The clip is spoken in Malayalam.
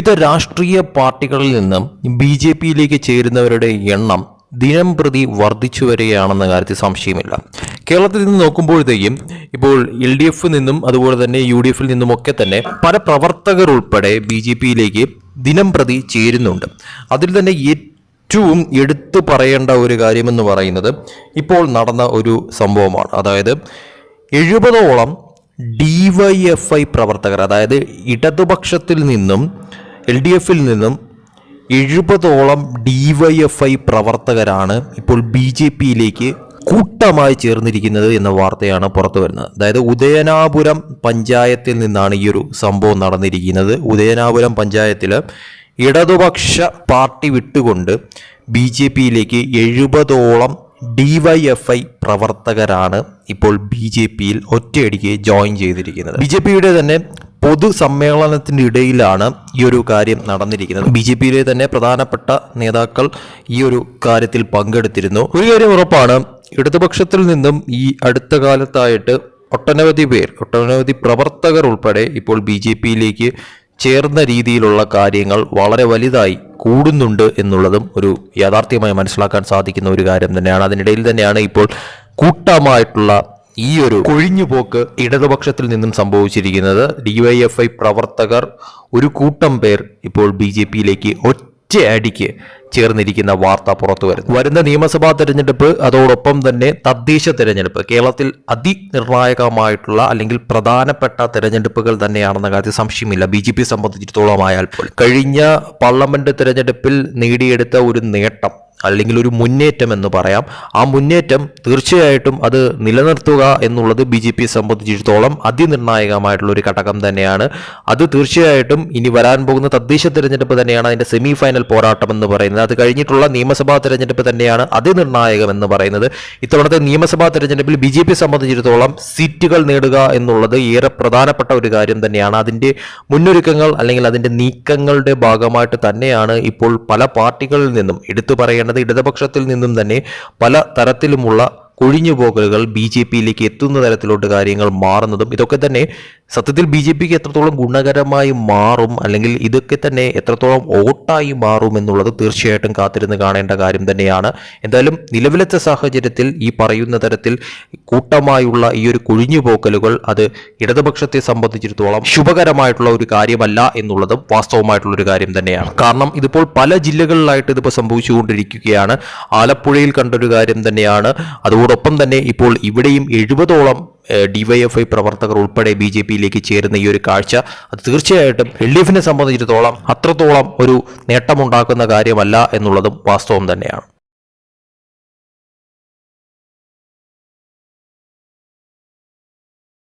വിവിധ രാഷ്ട്രീയ പാർട്ടികളിൽ നിന്നും ബി ജെ പിയിലേക്ക് ചേരുന്നവരുടെ എണ്ണം ദിനം പ്രതി വർദ്ധിച്ചു വരികയാണെന്ന കാര്യത്തിൽ സംശയമില്ല. കേരളത്തിൽ നിന്ന് നോക്കുമ്പോഴത്തേക്കും ഇപ്പോൾ എൽ ഡി എഫ് നിന്നും അതുപോലെ തന്നെ യു ഡി എഫിൽ നിന്നുമൊക്കെ തന്നെ പല പ്രവർത്തകർ ഉൾപ്പെടെ ബി ജെ പിയിലേക്ക് ദിനം പ്രതി ചേരുന്നുണ്ട്. അതിൽ തന്നെ ഏറ്റവും എടുത്തു പറയേണ്ട ഒരു കാര്യമെന്ന് പറയുന്നത് ഇപ്പോൾ നടന്ന ഒരു സംഭവമാണ്. അതായത് എഴുപതോളം ഡി വൈ എഫ് ഐ പ്രവർത്തകർ അതായത് ഇടതുപക്ഷത്തിൽ നിന്നും എൽ ഡി എഫിൽ നിന്നും എഴുപതോളം ഡി വൈ എഫ് ഐ പ്രവർത്തകരാണ് ഇപ്പോൾ ബി ജെ പിയിലേക്ക് കൂട്ടമായി ചേർന്നിരിക്കുന്നത് എന്ന വാർത്തയാണ് പുറത്തു വരുന്നത്. അതായത് ഉദയനാപുരം പഞ്ചായത്തിൽ നിന്നാണ് ഈ ഒരു സംഭവം നടന്നിരിക്കുന്നത്. ഉദയനാപുരം പഞ്ചായത്തിൽ ഇടതുപക്ഷ പാർട്ടി വിട്ടുകൊണ്ട് ബി ജെ പിയിലേക്ക് എഴുപതോളം ഡി വൈ എഫ് ഐ പ്രവർത്തകരാണ് ഇപ്പോൾ ബി ജെ പിയിൽ ഒറ്റയടിക്ക് ജോയിൻ ചെയ്തിരിക്കുന്നത്. ബി ജെ പിയുടെ തന്നെ പൊതുസമ്മേളനത്തിന്റെ ഇടയിലാണ് ഈ ഒരു കാര്യം നടന്നിരിക്കുന്നത്. ബി ജെ പിയിലെ തന്നെ പ്രധാനപ്പെട്ട നേതാക്കൾ ഈ ഒരു കാര്യത്തിൽ പങ്കെടുത്തിരുന്നു. ഒരു കാര്യം ഉറപ്പാണ് ഇടതുപക്ഷത്തിൽ നിന്നും ഈ അടുത്ത കാലത്തായിട്ട് ഒട്ടനവധി പേർ ഒട്ടനവധി പ്രവർത്തകർ ഉൾപ്പെടെ ഇപ്പോൾ ബി ജെ പിയിലേക്ക് ചേർന്ന രീതിയിലുള്ള കാര്യങ്ങൾ വളരെ വലുതായി കൂടുന്നുണ്ട് എന്നുള്ളതും ഒരു യാഥാർത്ഥ്യമായി മനസ്സിലാക്കാൻ സാധിക്കുന്ന ഒരു കാര്യം തന്നെയാണ്. അതിനിടയിൽ തന്നെയാണ് ഇപ്പോൾ കൂട്ടമായിട്ടുള്ള ഈ ഒരു കൊഴിഞ്ഞുപോക്ക് ഇടതുപക്ഷത്തിൽ നിന്നും സംഭവിച്ചിരിക്കുന്നത് ഡിവൈഎഫ്ഐ പ്രവർത്തകർ ഒരു കൂട്ടം പേർ ഇപ്പോൾ ബി ജെ പിയിലേക്ക് ഒറ്റയടിക്ക് ചേർന്നിരിക്കുന്ന വാർത്ത പുറത്തു വരുന്നു. വരുന്ന നിയമസഭാ തെരഞ്ഞെടുപ്പ് അതോടൊപ്പം തന്നെ തദ്ദേശ തെരഞ്ഞെടുപ്പ് കേരളത്തിൽ അതിനിർണായകമായിട്ടുള്ള അല്ലെങ്കിൽ പ്രധാനപ്പെട്ട തെരഞ്ഞെടുപ്പുകൾ തന്നെയാണെന്ന കാര്യത്തിൽ സംശയമില്ല. ബി ജെ പി സംബന്ധിച്ചിടത്തോളം ആയാൽ പോലും. കഴിഞ്ഞ പാർലമെന്റ് തെരഞ്ഞെടുപ്പിൽ നേടിയെടുത്ത ഒരു നേട്ടം അല്ലെങ്കിൽ ഒരു മുന്നേറ്റം എന്ന് പറയാം. ആ മുന്നേറ്റം തീർച്ചയായിട്ടും അത് നിലനിർത്തുക എന്നുള്ളത് ബി ജെ പിയെ സംബന്ധിച്ചിടത്തോളം അതിനിർണായകമായിട്ടുള്ള ഒരു ഘടകം തന്നെയാണ്. അത് തീർച്ചയായിട്ടും ഇനി വരാൻ പോകുന്ന തദ്ദേശ തെരഞ്ഞെടുപ്പ് തന്നെയാണ് അതിന്റെ സെമി ഫൈനൽ പോരാട്ടം എന്ന് പറയുന്നത്. അത് കഴിഞ്ഞിട്ടുള്ള നിയമസഭാ തെരഞ്ഞെടുപ്പ് തന്നെയാണ് അതിനിർണായകം എന്ന് പറയുന്നത്. ഇത്തവണത്തെ നിയമസഭാ തിരഞ്ഞെടുപ്പിൽ ബി ജെ പിയെ സംബന്ധിച്ചിടത്തോളം സീറ്റുകൾ നേടുക എന്നുള്ളത് ഏറെ പ്രധാനപ്പെട്ട ഒരു കാര്യം തന്നെയാണ്. അതിന്റെ മുന്നൊരുക്കങ്ങൾ അല്ലെങ്കിൽ അതിന്റെ നീക്കങ്ങളുടെ ഭാഗമായിട്ട് തന്നെയാണ് ഇപ്പോൾ പല പാർട്ടികളിൽ നിന്നും എടുത്തു പറയേണ്ടത് ഇടതുപക്ഷത്തിൽ നിന്നും തന്നെ പല തരത്തിലുമുള്ള കൊഴിഞ്ഞുപോകലുകൾ ബി ജെ പിയിലേക്ക് എത്തുന്ന തരത്തിലോട്ട് കാര്യങ്ങൾ മാറുന്നതും ഇതൊക്കെ തന്നെ സത്യത്തിൽ ബി ജെ പിക്ക് എത്രത്തോളം ഗുണകരമായി മാറും അല്ലെങ്കിൽ ഇതൊക്കെ തന്നെ എത്രത്തോളം വോട്ടായി മാറും എന്നുള്ളത് തീർച്ചയായിട്ടും കാത്തിരുന്ന് കാണേണ്ട കാര്യം തന്നെയാണ്. എന്തായാലും നിലവിലത്തെ സാഹചര്യത്തിൽ ഈ പറയുന്ന തരത്തിൽ കൂട്ടമായുള്ള ഈ ഒരു കൊഴിഞ്ഞുപോക്കലുകൾ അത് ഇടതുപക്ഷത്തെ സംബന്ധിച്ചിടത്തോളം ശുഭകരമായിട്ടുള്ള ഒരു കാര്യമല്ല എന്നുള്ളതും വാസ്തവമായിട്ടുള്ള ഒരു കാര്യം തന്നെയാണ്. കാരണം ഇതിപ്പോൾ പല ജില്ലകളിലായിട്ട് ഇതിപ്പോൾ സംഭവിച്ചുകൊണ്ടിരിക്കുകയാണ്. ആലപ്പുഴയിൽ കണ്ടൊരു കാര്യം തന്നെയാണ്. അതോടൊപ്പം തന്നെ ഇപ്പോൾ ഇവിടെയും എഴുപതോളം ഡിവൈഎഫ്ഐ പ്രവർത്തകർ ഉൾപ്പെടെ ബി ജെ പിയിലേക്ക് ചേരുന്ന ഈ ഒരു കാഴ്ച അത് തീർച്ചയായിട്ടും എൽ ഡി എഫിനെ സംബന്ധിച്ചിടത്തോളം അത്രത്തോളം ഒരു നേട്ടമുണ്ടാക്കുന്ന കാര്യമല്ല എന്നുള്ളതും വാസ്തവം തന്നെയാണ്.